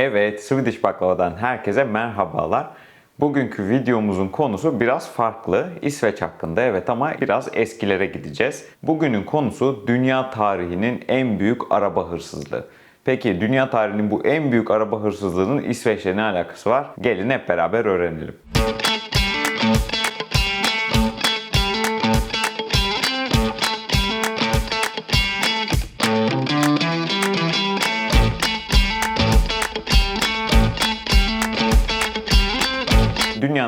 Evet, Swedish Baklava'dan herkese merhabalar. Bugünkü videomuzun konusu biraz farklı. İsveç hakkında evet ama biraz eskilere gideceğiz. Bugünün konusu dünya tarihinin en büyük araba hırsızlığı. Peki dünya tarihinin bu en büyük araba hırsızlığının İsveç'le ne alakası var? Gelin hep beraber öğrenelim.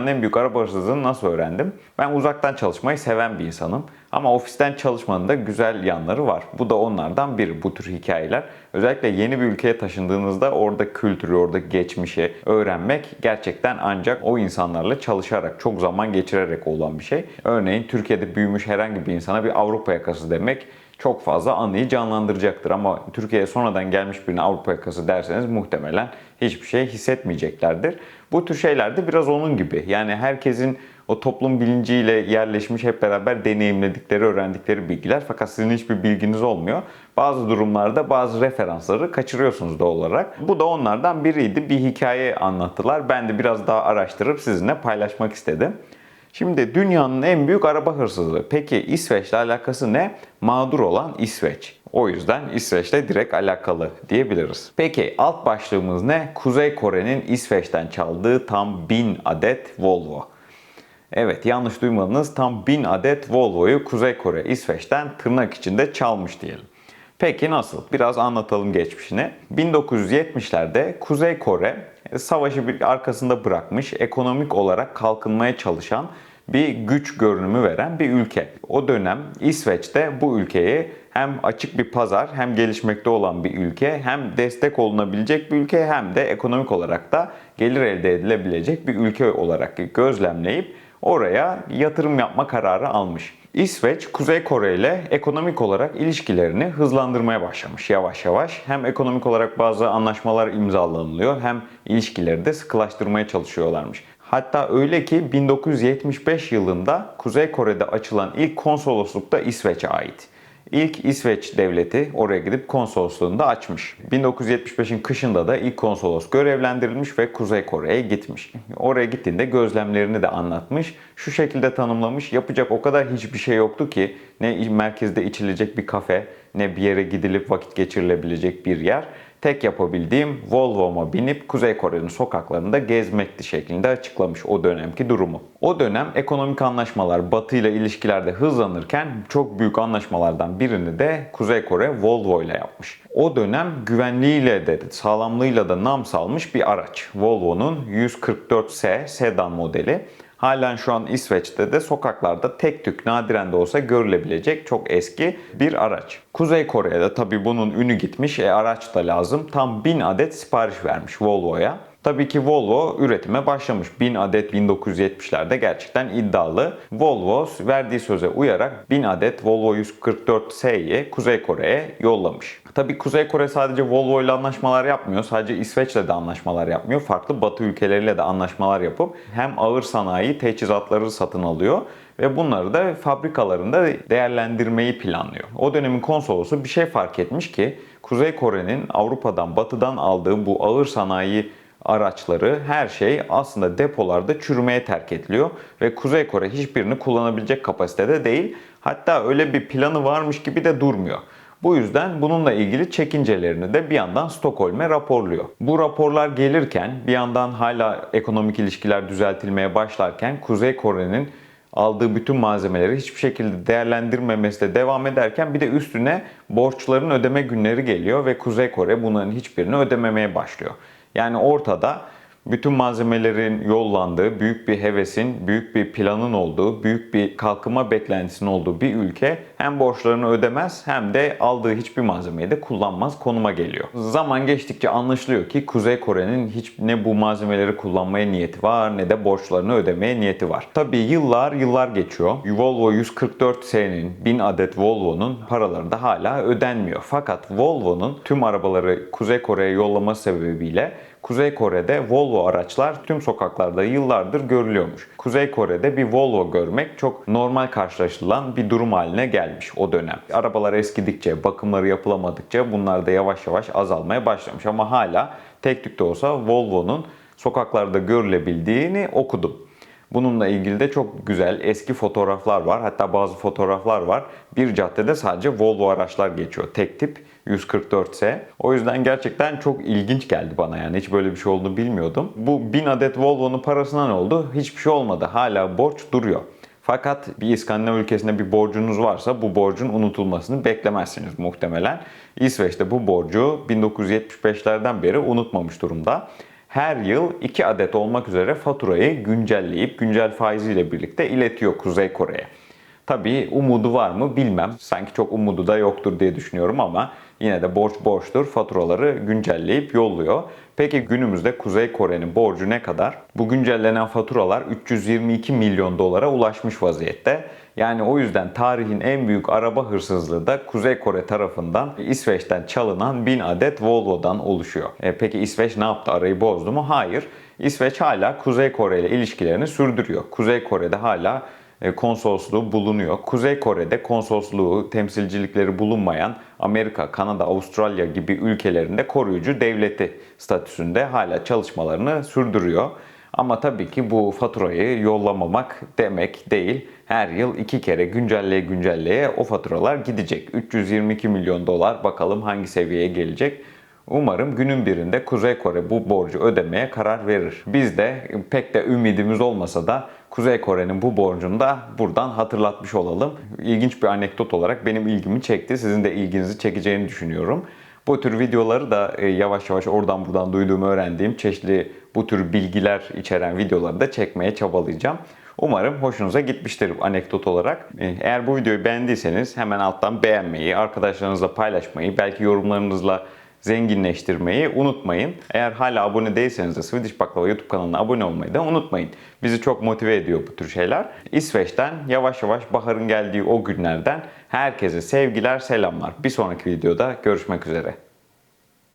Dünyanın en büyük araba hırsızlığını nasıl öğrendim? Ben uzaktan çalışmayı seven bir insanım. Ama ofisten çalışmanın da güzel yanları var. Bu da onlardan biri bu tür hikayeler. Özellikle yeni bir ülkeye taşındığınızda orada kültürü, orada geçmişi öğrenmek gerçekten ancak o insanlarla çalışarak, çok zaman geçirerek olan bir şey. Örneğin Türkiye'de büyümüş herhangi bir insana bir Avrupa yakası demek çok fazla anıyı canlandıracaktır. Ama Türkiye'ye sonradan gelmiş birine Avrupa yakası derseniz muhtemelen hiçbir şey hissetmeyeceklerdir. Bu tür şeyler de biraz onun gibi. Yani herkesin o toplum bilinciyle yerleşmiş hep beraber deneyimledikleri, öğrendikleri bilgiler fakat sizin hiçbir bilginiz olmuyor. Bazı durumlarda bazı referansları kaçırıyorsunuz doğal olarak. Bu da onlardan biriydi. Bir hikaye anlattılar. Ben de biraz daha araştırıp sizinle paylaşmak istedim. Şimdi dünyanın en büyük araba hırsızlığı. Peki İsveç'le alakası ne? Mağdur olan İsveç. O yüzden İsveç'le direkt alakalı diyebiliriz. Peki alt başlığımız ne? Kuzey Kore'nin İsveç'ten çaldığı tam 1000 adet Volvo. Evet yanlış duymadınız tam 1000 adet Volvo'yu Kuzey Kore İsveç'ten tırnak içinde çalmış diyelim. Peki nasıl? Biraz anlatalım geçmişini. 1970'lerde Kuzey Kore e, savaşı bir arkasında bırakmış, ekonomik olarak kalkınmaya çalışan bir güç görünümü veren bir ülke. O dönem İsveç'te bu ülkeyi hem açık bir pazar hem gelişmekte olan bir ülke hem destek olunabilecek bir ülke hem de ekonomik olarak da gelir elde edilebilecek bir ülke olarak gözlemleyip oraya yatırım yapma kararı almış. İsveç, Kuzey Kore ile ekonomik olarak ilişkilerini hızlandırmaya başlamış yavaş yavaş. Hem ekonomik olarak bazı anlaşmalar imzalanılıyor hem ilişkileri de sıkılaştırmaya çalışıyorlarmış. Hatta öyle ki 1975 yılında Kuzey Kore'de açılan ilk konsolosluk da İsveç'e ait. İlk İsveç devleti oraya gidip konsolosluğunu da açmış. 1975'in kışında da ilk konsolos görevlendirilmiş ve Kuzey Kore'ye gitmiş. Oraya gittiğinde gözlemlerini de anlatmış. Şu şekilde tanımlamış. Yapacak o kadar hiçbir şey yoktu ki ne merkezde içilecek bir kafe ne bir yere gidilip vakit geçirilebilecek bir yer. Tek yapabildiğim Volvo'ma binip Kuzey Kore'nin sokaklarında gezmekti şeklinde açıklamış o dönemki durumu. O dönem ekonomik anlaşmalar Batı ile ilişkilerde hızlanırken çok büyük anlaşmalardan birini de Kuzey Kore Volvo ile yapmış. O dönem güvenliğiyle de sağlamlığıyla da nam salmış bir araç. Volvo'nun 144S sedan modeli. Halen şu an İsveç'te de sokaklarda tek tük nadiren de olsa görülebilecek çok eski bir araç. Kuzey Kore'de tabi bunun ünü gitmiş. E araç da lazım. Tam 1000 adet sipariş vermiş Volvo'ya. Tabii ki Volvo üretime başlamış. 1000 adet 1970'lerde gerçekten iddialı. Volvo verdiği söze uyarak 1000 adet Volvo 144S'yi Kuzey Kore'ye yollamış. Tabii Kuzey Kore sadece Volvo ile anlaşmalar yapmıyor. Sadece İsveç'le de anlaşmalar yapmıyor. Farklı Batı ülkeleriyle de anlaşmalar yapıp hem ağır sanayi teçhizatları satın alıyor ve bunları da fabrikalarında değerlendirmeyi planlıyor. O dönemin konsolosu bir şey fark etmiş ki Kuzey Kore'nin Avrupa'dan, Batı'dan aldığı bu ağır sanayi araçları, her şey aslında depolarda çürümeye terk ediliyor ve Kuzey Kore hiçbirini kullanabilecek kapasitede değil. Hatta öyle bir planı varmış gibi de durmuyor. Bu yüzden bununla ilgili çekincelerini de bir yandan Stockholm'e raporluyor. Bu raporlar gelirken bir yandan hala ekonomik ilişkiler düzeltilmeye başlarken Kuzey Kore'nin aldığı bütün malzemeleri hiçbir şekilde değerlendirmemesi de devam ederken bir de üstüne borçların ödeme günleri geliyor ve Kuzey Kore bunların hiçbirini ödememeye başlıyor. Yani ortada bütün malzemelerin yollandığı, büyük bir hevesin, büyük bir planın olduğu, büyük bir kalkınma beklentisinin olduğu bir ülke hem borçlarını ödemez hem de aldığı hiçbir malzemeyi de kullanmaz konuma geliyor. Zaman geçtikçe anlaşılıyor ki Kuzey Kore'nin hiç ne bu malzemeleri kullanmaya niyeti var ne de borçlarını ödemeye niyeti var. Tabii yıllar yıllar geçiyor. Volvo 144S'nin 1000 adet Volvo'nun paraları da hala ödenmiyor. Fakat Volvo'nun tüm arabaları Kuzey Kore'ye yollaması sebebiyle Kuzey Kore'de Volvo araçlar tüm sokaklarda yıllardır görülüyormuş. Kuzey Kore'de bir Volvo görmek çok normal karşılaşılan bir durum haline gelmiş o dönem. Arabalar eskidikçe, bakımları yapılamadıkça bunlar da yavaş yavaş azalmaya başlamış ama hala tek tük de olsa Volvo'nun sokaklarda görülebildiğini okudum. Bununla ilgili de çok güzel eski fotoğraflar var. Hatta bazı fotoğraflar var. Bir caddede sadece Volvo araçlar geçiyor. Tek tip 144S. O yüzden gerçekten çok ilginç geldi bana yani. Hiç böyle bir şey olduğunu bilmiyordum. Bu 1000 adet Volvo'nun parasına ne oldu? Hiçbir şey olmadı. Hala borç duruyor. Fakat bir İskandinav ülkesinde bir borcunuz varsa bu borcun unutulmasını beklemezsiniz muhtemelen. İsveç'te bu borcu 1975'lerden beri unutmamış durumda. Her yıl 2 adet olmak üzere faturayı güncelleyip güncel faiziyle birlikte iletiyor Kuzey Kore'ye. Tabii umudu var mı bilmem. Sanki çok umudu da yoktur diye düşünüyorum ama yine de borç borçtur. Faturaları güncelleyip yolluyor. Peki günümüzde Kuzey Kore'nin borcu ne kadar? Bu güncellenen faturalar 322 milyon dolara ulaşmış vaziyette. Yani o yüzden tarihin en büyük araba hırsızlığı da Kuzey Kore tarafından İsveç'ten çalınan 1000 adet Volvo'dan oluşuyor. E peki İsveç ne yaptı? Arayı bozdu mu? Hayır. İsveç hala Kuzey Kore ile ilişkilerini sürdürüyor. Kuzey Kore'de hala konsolosluğu bulunuyor. Kuzey Kore'de konsolosluğu, temsilcilikleri bulunmayan Amerika, Kanada, Avustralya gibi ülkelerinde koruyucu devleti statüsünde hala çalışmalarını sürdürüyor. Ama tabii ki bu faturayı yollamamak demek değil. Her yıl iki kere güncelleye güncelleye o faturalar gidecek. 322 milyon dolar bakalım hangi seviyeye gelecek. Umarım günün birinde Kuzey Kore bu borcu ödemeye karar verir. Biz de pek de ümidimiz olmasa da Kuzey Kore'nin bu borcunu da buradan hatırlatmış olalım. İlginç bir anekdot olarak benim ilgimi çekti. Sizin de ilginizi çekeceğini düşünüyorum. Bu tür videoları da e, yavaş yavaş oradan buradan duyduğumu öğrendiğim çeşitli bu tür bilgiler içeren videoları da çekmeye çabalayacağım. Umarım hoşunuza gitmiştir anekdot olarak. E, Eğer bu videoyu beğendiyseniz hemen alttan beğenmeyi, arkadaşlarınızla paylaşmayı, belki yorumlarınızla zenginleştirmeyi unutmayın. Eğer hala abone değilseniz de Swedish Baklava YouTube kanalına abone olmayı da unutmayın. Bizi çok motive ediyor bu tür şeyler. İsveç'ten yavaş yavaş baharın geldiği o günlerden herkese sevgiler, selamlar. Bir sonraki videoda görüşmek üzere.